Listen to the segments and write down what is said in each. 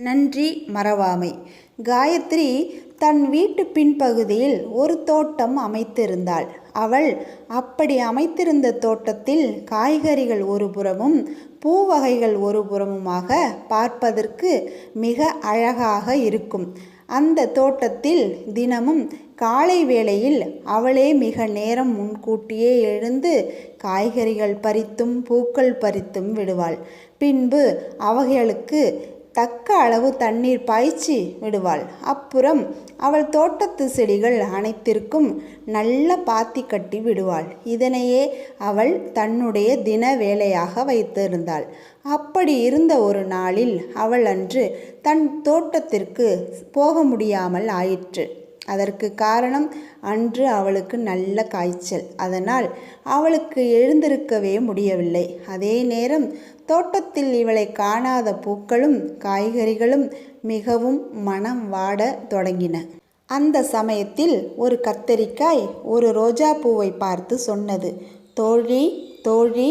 நன்றி மறவாமை. காயத்ரி தன் வீட்டு பின்பகுதியில் ஒரு தோட்டம் அமைத்திருந்தாள். அவள் அப்படி அமைத்திருந்த தோட்டத்தில் காய்கறிகள் ஒரு புறமும் பூவகைகள் ஒரு புறமுமாக பார்ப்பதற்கு மிக அழகாக இருக்கும். அந்த தோட்டத்தில் தினமும் காலை வேளையில் அவளே மிக நேரம் முன்கூட்டியே எழுந்து காய்கறிகள் பறித்தும் பூக்கள் பறித்தும் விடுவாள். பின்பு அவைகளுக்கு தக்க அளவு தண்ணீர் பாய்ச்சி விடுவாள். அப்புறம் அவள் தோட்டத்து செடிகள் அனைத்திற்கும் நல்ல பாத்தி கட்டி விடுவாள். இதனையே அவள் தன்னுடைய தின வேலையாக வைத்திருந்தாள். அப்படி இருந்த ஒரு நாளில் அவள் அன்று தன் தோட்டத்திற்கு போக முடியாமல் ஆயிற்று. அதற்கு காரணம் அன்று அவளுக்கு நல்ல காய்ச்சல். அதனால் அவளுக்கு எழுந்திருக்கவே முடியவில்லை. அதே நேரம் தோட்டத்தில் இவளை காணாத பூக்களும் காய்கறிகளும் மிகவும் மனம் வாட தொடங்கின. அந்த சமயத்தில் ஒரு கத்தரிக்காய் ஒரு ரோஜா பூவை பார்த்து சொன்னது. தோழி தோழி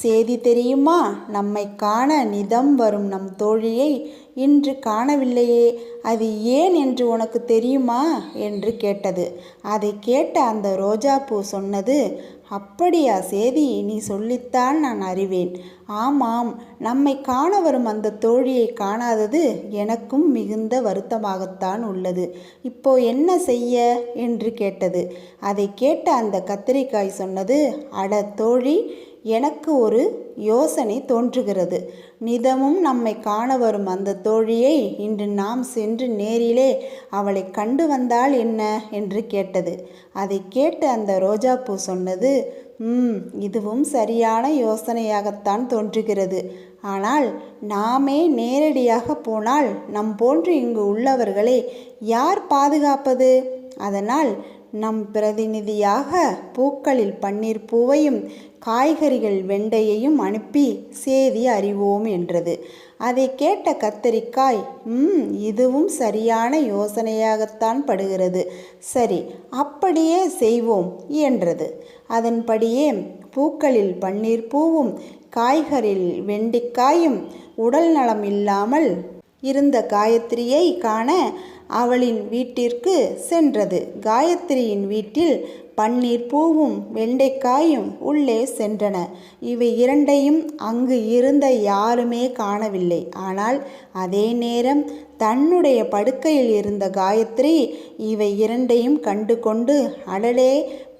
சேதி தெரியுமா? நம்மை காண நிதம் வரும் நம் தோழியை இன்று காணவில்லையே அது ஏன் என்று உனக்கு தெரியுமா? என்று கேட்டது. அதை கேட்ட அந்த ரோஜாப்பூ சொன்னது அப்படியா சேதி நீ சொல்லித்தான் நான் அறிவேன். ஆமாம் நம்மை காண வரும் அந்த தோழியை காணாதது எனக்கும் மிகுந்த வருத்தமாகத்தான் உள்ளது. இப்போ என்ன செய்ய? என்று கேட்டது. அதை கேட்ட அந்த கத்திரிக்காய் சொன்னது அட தோழி எனக்கு ஒரு யோசனை தோன்றுகிறது. நிதமும் நம்மை காண வரும் அந்த தோழியை இன்று நாம் சென்று நேரிலே அவளை கண்டு வந்தால் என்ன? என்று கேட்டது. அதை கேட்டு அந்த ரோஜாப்பூ சொன்னது ம் இதுவும் சரியான யோசனையாகத்தான் தோன்றுகிறது. ஆனால் நாமே நேரடியாக போனால் நம் போன்று இங்கு உள்ளவர்களை யார் பாதுகாப்பது? அதனால் நம் பிரதிநிதியாக பூக்களில் பன்னீர் பூவையும் காய்கறிகள் வெண்டையையும் அனுப்பி சேதி அறிவோம் என்றது. அதை கேட்ட கத்தரிக்காய் ம் இதுவும் சரியான யோசனையாகத்தான் படுகிறது. சரி அப்படியே செய்வோம் என்றது. அதன்படியே பூக்களில் பன்னீர் பூவும் காய்கறில் வெண்டிக்காயும் உடல் நலம் இல்லாமல் இருந்த காயத்ரியை காண அவளின் வீட்டிற்கு சென்றது. காயத்ரியின் வீட்டில் பன்னீர் பூவும் வெண்டைக்காயும் உள்ளே சென்றன. இவை இரண்டையும் அங்கு இருந்த யாருமே காணவில்லை. ஆனால் அதே நேரம் தன்னுடைய படுக்கையில் இருந்த காயத்ரி இவை இரண்டையும் கண்டு கொண்டு அடலே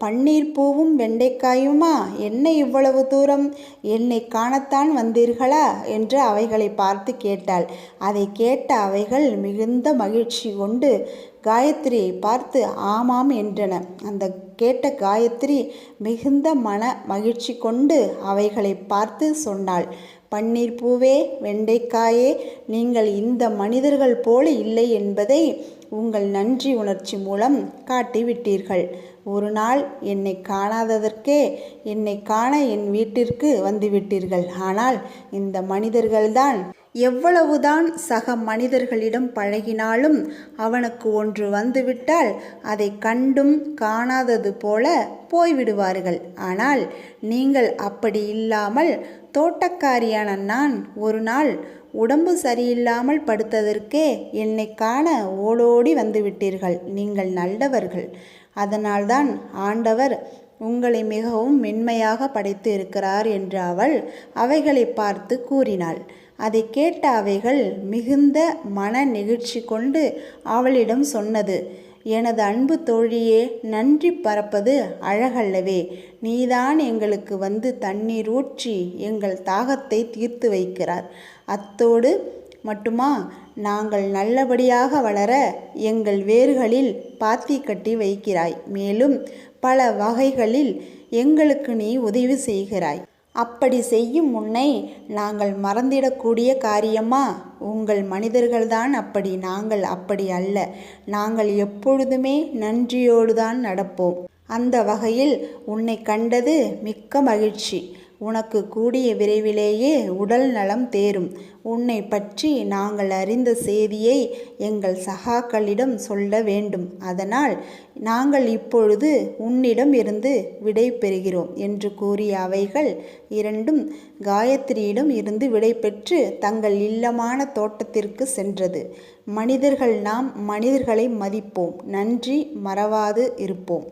பன்னீர் பூவும் வெண்டைக்காயுமா? என்ன இவ்வளவு தூரம்? என்னை காணத்தான் வந்தீர்களா? என்று அவைகளை பார்த்து கேட்டாள். அதை கேட்ட அவைகள் மிகுந்த மகிழ்ச்சி கொண்டு காயத்ரியை பார்த்து ஆமாம் என்றன. அந்த கேட்ட காயத்ரி மிகுந்த மன மகிழ்ச்சி கொண்டு அவைகளை பார்த்து சொன்னாள். பன்னீர் பூவே வெண்டைக்காயே நீங்கள் இந்த மனிதர்கள் போல இல்லை என்பதை உங்கள் நன்றி உணர்ச்சி மூலம் காட்டிவிட்டீர்கள். ஒரு நாள் என்னை காணாததற்கே என்னை காண என் வீட்டிற்கு வந்துவிட்டீர்கள். ஆனால் இந்த மனிதர்கள்தான் எவ்வளவுதான் சக மனிதர்களிடம் பழகினாலும் அவனுக்கு ஒன்று வந்துவிட்டால் அதை கண்டும் காணாதது போல போய்விடுவார்கள். ஆனால் நீங்கள் அப்படி இல்லாமல் தோட்டக்காரியான நான் ஒரு நாள் உடம்பு சரியில்லாமல் படுத்ததற்கே என்னை காண ஓடோடி வந்துவிட்டீர்கள். நீங்கள் நல்லவர்கள். அதனால்தான் ஆண்டவர் உங்களை மிகவும் மென்மையாக படைத்து இருக்கிறார் என்று அவள் அவைகளை பார்த்து கூறினாள். அதை கேட்ட அவைகள் மிகுந்த மன நெகிழ்ச்சி கொண்டு அவளிடம் சொன்னது எனது அன்பு தோழியே நன்றி பறப்பது அழகல்லவே. நீதான் எங்களுக்கு வந்து தண்ணீர் ஊற்றி எங்கள் தாகத்தை தீர்த்து வைக்கிறார். அத்தோடு மட்டுமா நாங்கள் நல்லபடியாக வளர எங்கள் வேர்களில் பாத்தி கட்டி வைக்கிறாய். மேலும் பல வகைகளில் எங்களுக்கு நீ உதவி செய்கிறாய். அப்படி செய்யும் முன்னை நாங்கள் மறந்திடக்கூடிய காரியமா? உங்கள் மனிதர்கள்தான் அப்படி நாங்கள் அப்படி அல்ல. நாங்கள் எப்பொழுதுமே நன்றியோடு தான் நடப்போம். அந்த வகையில் உன்னை கண்டது மிக்க மகிழ்ச்சி. உனக்கு கூடிய விரைவிலேயே உடல் நலம் தேரும். உன்னை பற்றி நாங்கள் அறிந்த செய்தியை எங்கள் சகாக்களிடம் சொல்ல வேண்டும். அதனால் நாங்கள் இப்பொழுது உன்னிடம் இருந்து விடை பெறுகிறோம் என்று கூறிய அவைகள் இரண்டும் காயத்ரியிடம் இருந்து விடை பெற்று தங்கள் இல்லமான தோட்டத்திற்கு சென்றது. மனிதர்கள் நாம் மனிதர்களை மதிப்போம். நன்றி. மறவாது இருப்போம்.